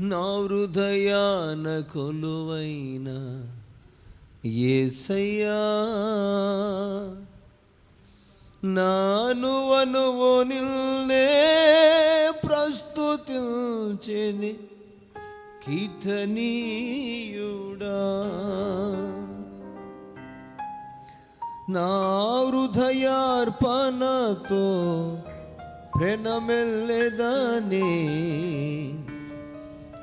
నా హృదయాన కొలువైన ఏసయ్యా నాను అనువు నిన్నే ప్రస్తుతించేది కీర్తనీయుడా. నా హృదయార్పణతో ప్రణమెల్లెదనే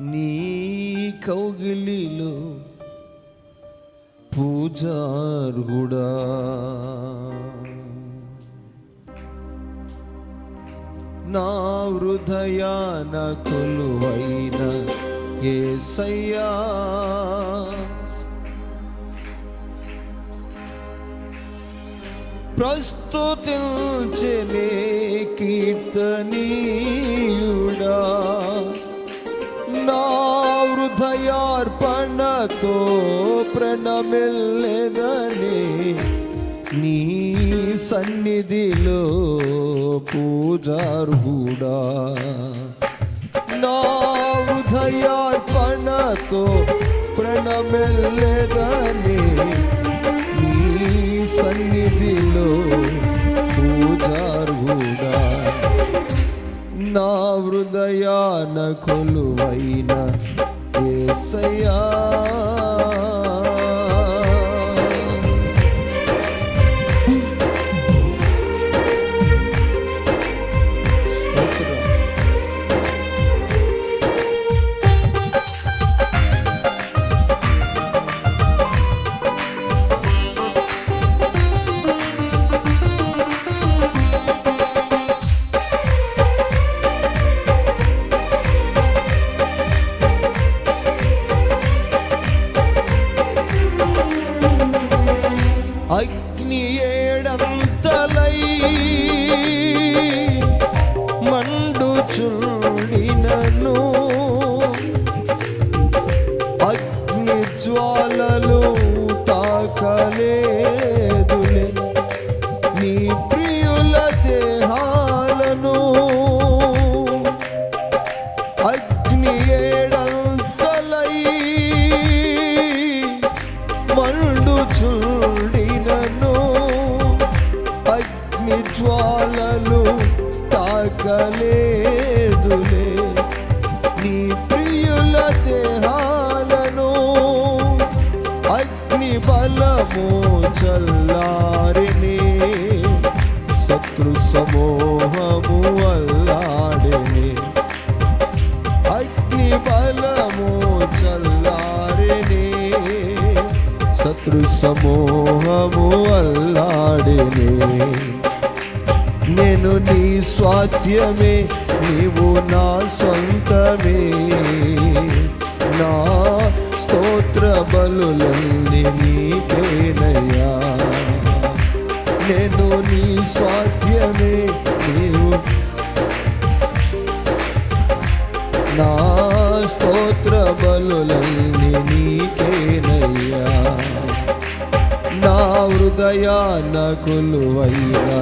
నీ కౌగిలిలో పూజార్గుడా నా హృదయాన కొలువైన ఏసయ్యా. ప్రస్తుతించే కీర్తనీయుడా. హృదయార్పణతో ప్రణమిల్లెదని నీ సన్నిధిలో పూజార్హుడా నా హృదయార్పణతో ప్రణమిల్లెదని నీ సన్నిధిలో పూజార్హుడా నా హృదయాన కొలువైనా ఏసయ్యా అగ్ని శత్రు సమూహము అల్లాడిని. నేను నీ స్వాధ్యమే నీవు నా సొంతమే. నా స్తోత్ర బలులన్నీ నీకేనయ్యా. నేను నీ స్వాధ్యమే నీవు నా స్తోత్ర బలులన్నీ నీకేనయ్యా. హృదయాన కొలువయ్యా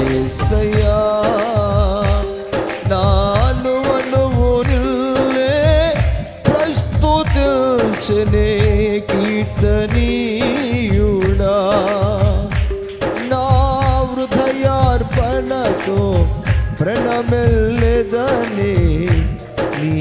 ఏసయ్యా నాను అనువు నిల్లే ప్రస్తుతించనే కీర్తనీయుడా. నా హృదయార్పణతో ప్రణమెల్లెదని నీ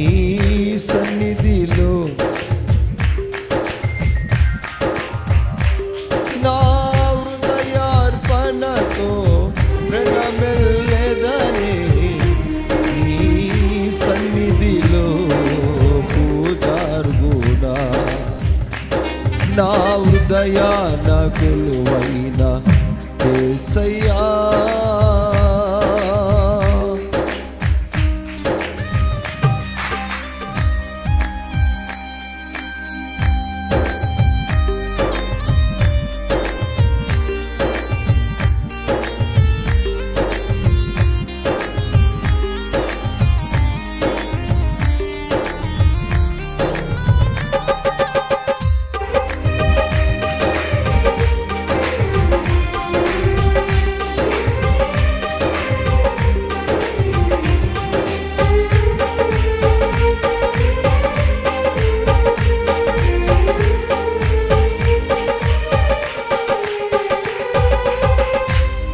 హృదయాన కొలువైన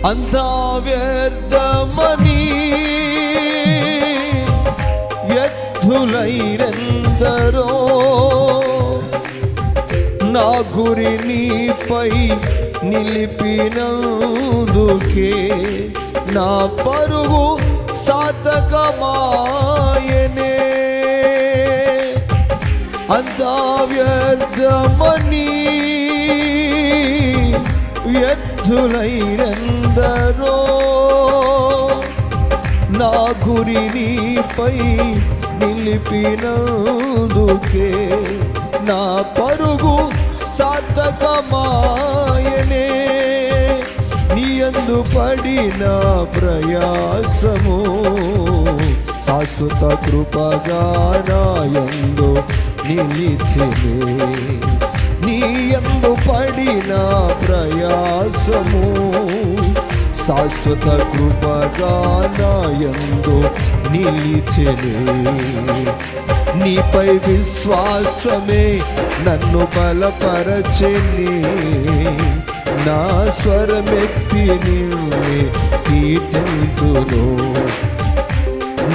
అంతా వ్యర్థమని వ్యర్థులైరెందరో నా గురి నీపై నిలిపినందుకే నా పరుగు సాతకమాయనే అంతా వ్యర్థమని వ్యర్థులైరందరో నా గురి నీపై నిలిపినందుకే నా పరుగు సార్థకమాయనే. నీయందు పడిన ప్రయాసము శాశ్వత కృపగా నాయందు నిలిచినే. నీయందు పడిన ప్రయాసము శాశ్వత కృపగా నాయందు నిలిచెనే. నీపై విశ్వాసమే నన్ను బలపరచెని నా స్వరమెత్తి నిన్నే కీర్తింతును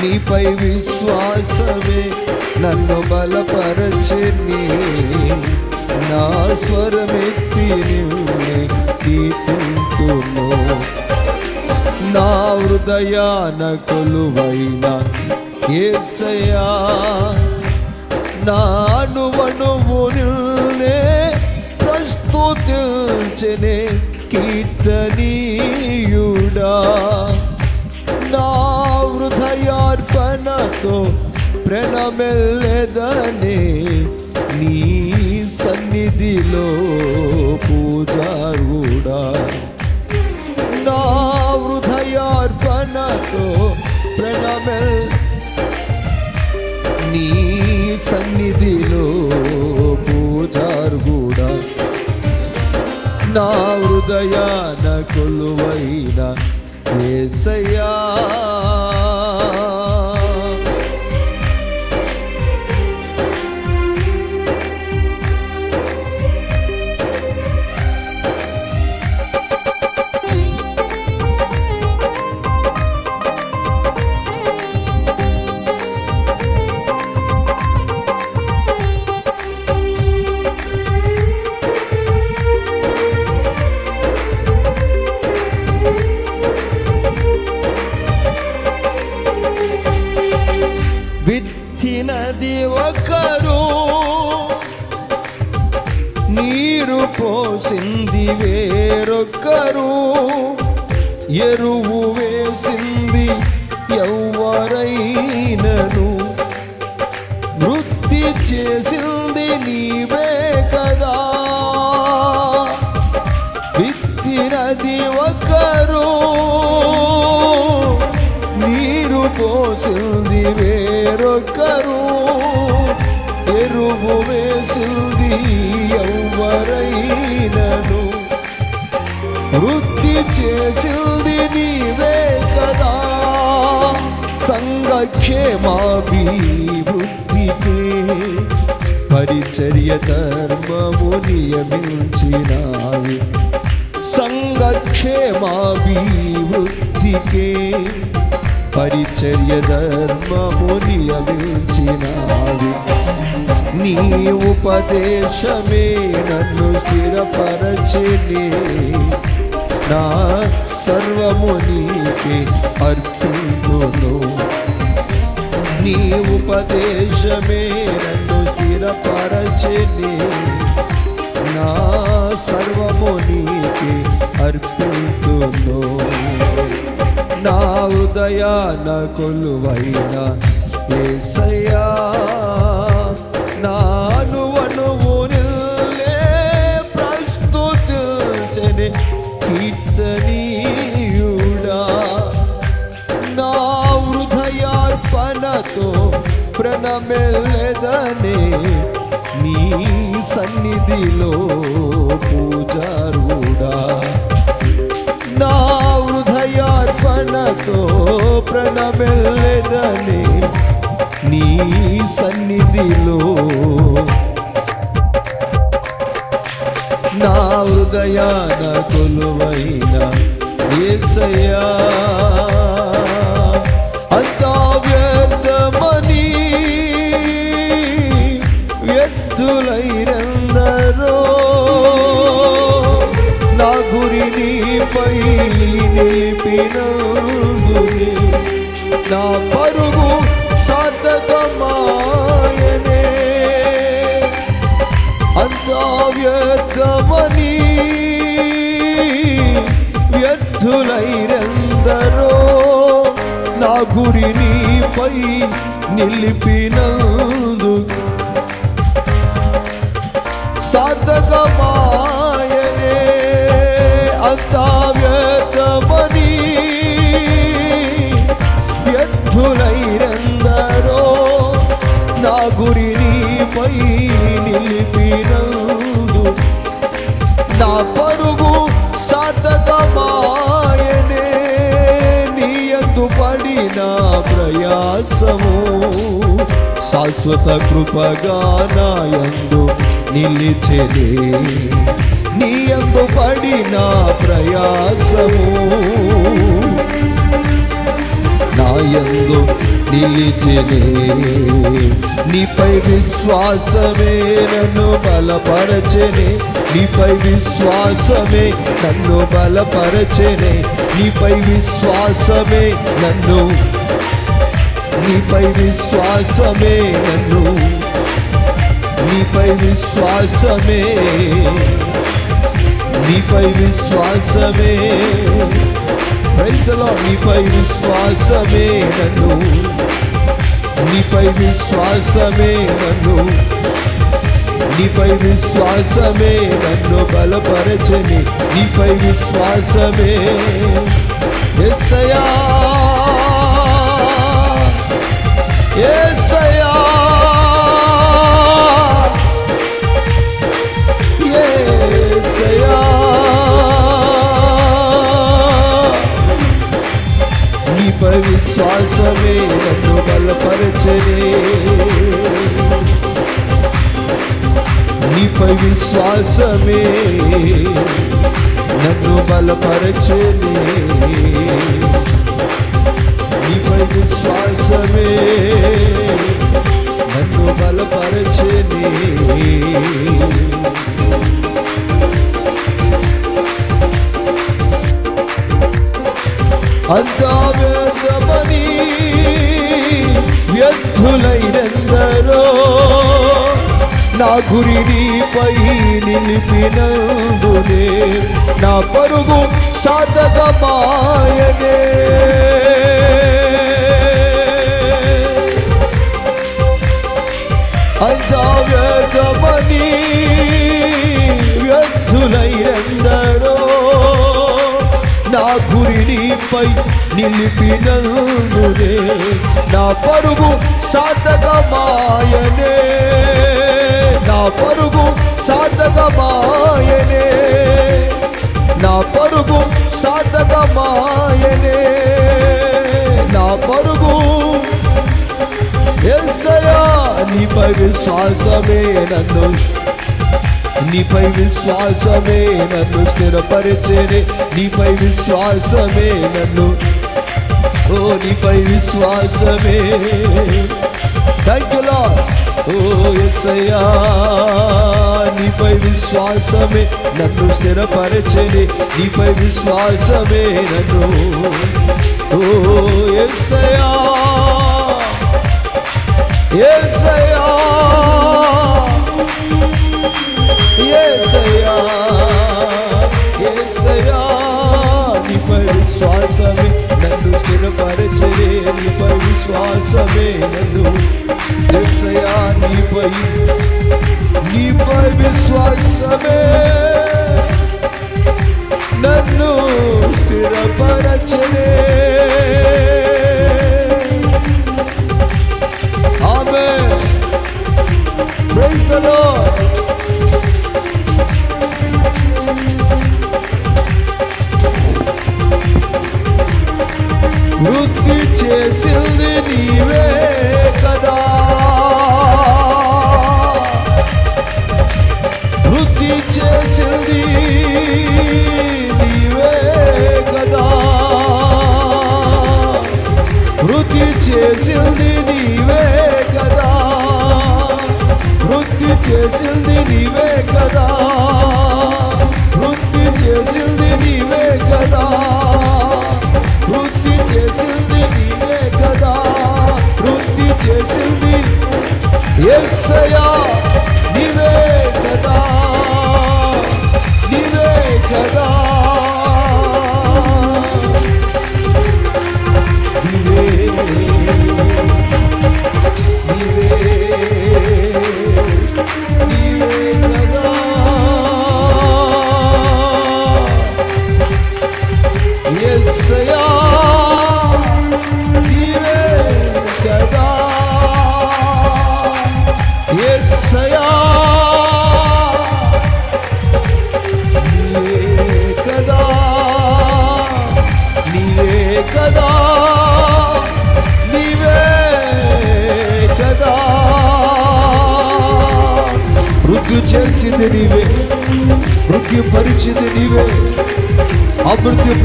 నీపై విశ్వాసమే నన్ను బలపరచెని నా స్వరమెత్తి నిన్నే కీర్తింతును నా హృదయాన కొలువైన ఏసయా నాను వణువు నిన్నే ప్రస్తుతించనే కీర్తనీయుడా. నా హృదయార్పణతో ప్రణమెల్లెదనే నీ సన్నిధిలో పూజారుడా నా హృదయార్పణతో ప్రణమెల్ నీ సన్నిధిలో పూజారుడా నా హృదయాన కొలువైన ఏసయ్యా నీరు పోసింది వేరొక్కరు ఎరువు వేసింది ఎవరైనను వృత్తి చేసింది నీవే చేసింది నీవే కదా. సంఘక్షేమాభివృద్ధికే పరిచర్య ధర్మము నియమించినావి. సంఘక్షేమాభివృద్ధికే పరిచర్య ధర్మము నియమించినావి. నీ ఉపదేశమే నన్ను స్థిరపరచని నా సర్వము నీకే అర్పించును. నీ ఉపదేశమే నన్ను స్థిరపరచని. నా సర్వము నీకే అర్పించును. నా ఉదయాన కొలువైన ఏసయ్యా నా ప్రణమెల్లెదనే నీ సన్నిధిలో పూజారుడా. నా హృదయార్పణతో ప్రణమెల్లెదని నీ సన్నిధిలో నా హృదయాన కొలువైన ఏసయ్యా. పై నిలిపిన నా పరుగు సాధకమాయనే అంతా వ్యర్థమని వ్యర్థులైరందరో నా గురి నీపై నిలిపినందు సాధకమాయనే శాశ్వత కృపగా నాయందు నిలిచెనే నీయందు పడిన ప్రయాసము నాయందు నిలిచెనే. నీపై విశ్వాసమే నన్ను బలపరచనే. నీపై విశ్వాసమే నన్ను బలపరచనే. నీపై విశ్వాసమే నన్ను నీపై విశ్వాసమే నన్ను. నీపై విశ్వాసమే. నీపై విశ్వాసమే. ప్రైజ్లో నీపై విశ్వాసమే నన్ను. నీపై విశ్వాసమే నన్ను. నీపై విశ్వాసమే నన్ను బలపరచని నీపై విశ్వాసమే. ఎస్సయా ఎస్సయా ఎస్సయా నీపై విశ్వాసమే నన్ను బలపరచనే నీపై విశ్వాసమే నన్ను బలపరచనే నీపై విశ్వాసమే నన్ను బలపరచని అంతా వ్యర్థమని వ్యర్థులైనందరో నా గురి నీపై నిలిపినందునే నా పరుగు సాధకమాయనే. అంతా వ్యర్థమని వ్యర్థులైనందరో నా గురి నిలిపినందునే నా పరుగు సాధకమాయనే నా పరుగు సాధకమాయనే నా పరుగు సాధకమాయనే నా పరుగు ఎస్సయా నీపై విశ్వాసమే నన్ను. నీపై విశ్వాసమే నన్ను స్థిరపరిచేనే నీపై విశ్వాసమే నన్ను. ఓ నీపై విశ్వాసమే. థ్యాంక్ యూ ఓ ఎస్సయ్యా నీపై విశ్వాసమే నన్ను స్థిరపరిచేనే నీపై విశ్వాసమే నన్ను. ఓ ఎస్సయ్యా ఎస్సయ్యా ఏసయ్యా ఏసయ్యా నీపై విశ్వాసమే నన్ను స్థిరపరచే నీపై విశ్వాసమే నన్ను. ఏసయ్యా నీపై నీపై విశ్వాసమే.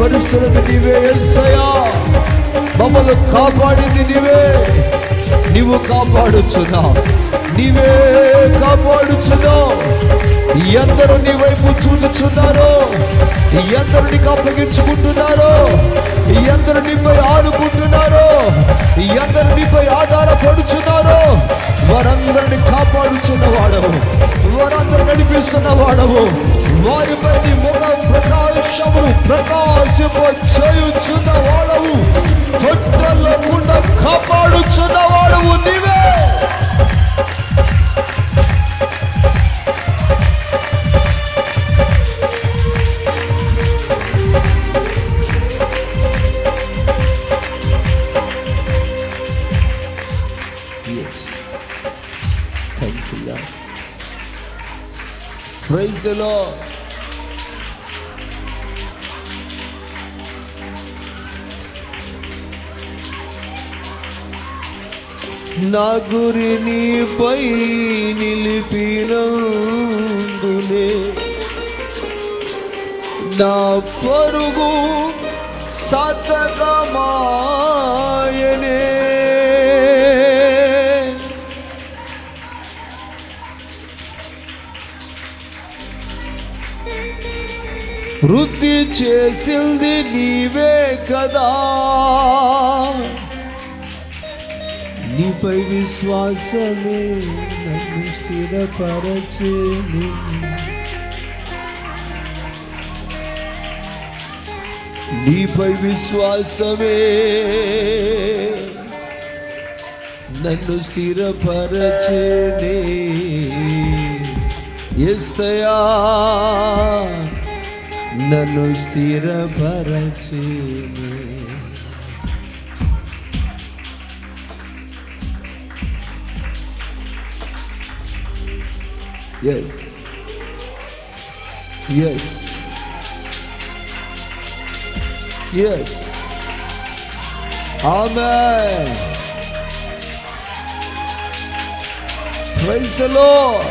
అభివృద్ధి నీవే ఎస్సయా మమ్మల్ని కాపాడింది నీవే. నీవు కాపాడుచున్నావు. నీవే కాపాడుచున్నావు. ఎందరూ నీ వైపు చూచుచున్నారో ఎందరు నీకు అప్పగించుకుంటున్నారో ఎందరు నీపై ఆడుకుంటున్నారో ఎందరు నీపై ఆధారపడుచున్నారో వారందరిని కాపాడుచున్న వాడవు. వారందరూ నడిపిస్తున్న వాడవు. వారిపై నీ ముఖ ప్రకాశములు ప్రకాశింప వాడవు తొట్టలకుండా కాపాడుచున్న వాడవు నీవే. Praise the Lord. నా గురి నీపై నిలిపినందునే నా పరుగు సతకమాయనే వృద్ధి చేసింది నీవే కదా. నీపై విశ్వాసమే నన్ను స్థిరపరచేను. నీపై విశ్వాసమే నన్ను స్థిరపరచేనే. ఎస్సయా నన్ను స్థిరపరచేనే. Yes. Yes. Yes. Amen. Praise the Lord.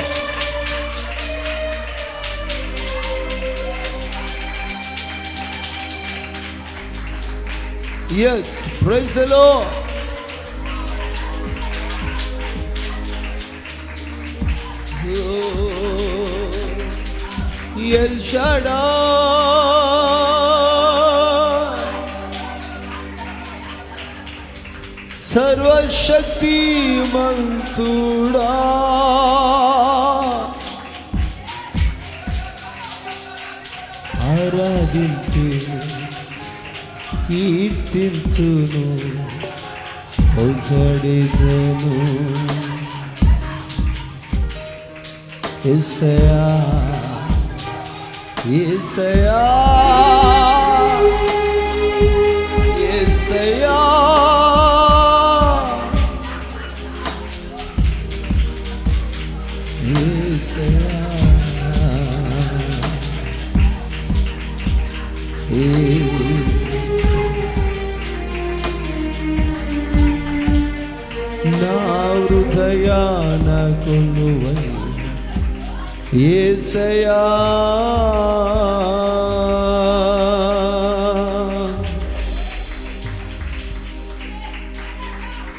Yes, praise the Lord. El Shaddai. సర్వశక్తిమంతుడా ఆరాధించు కీర్తించును పొగడిదను ఎసయా ఎసయా హృదయాన కొలువై ఏసయా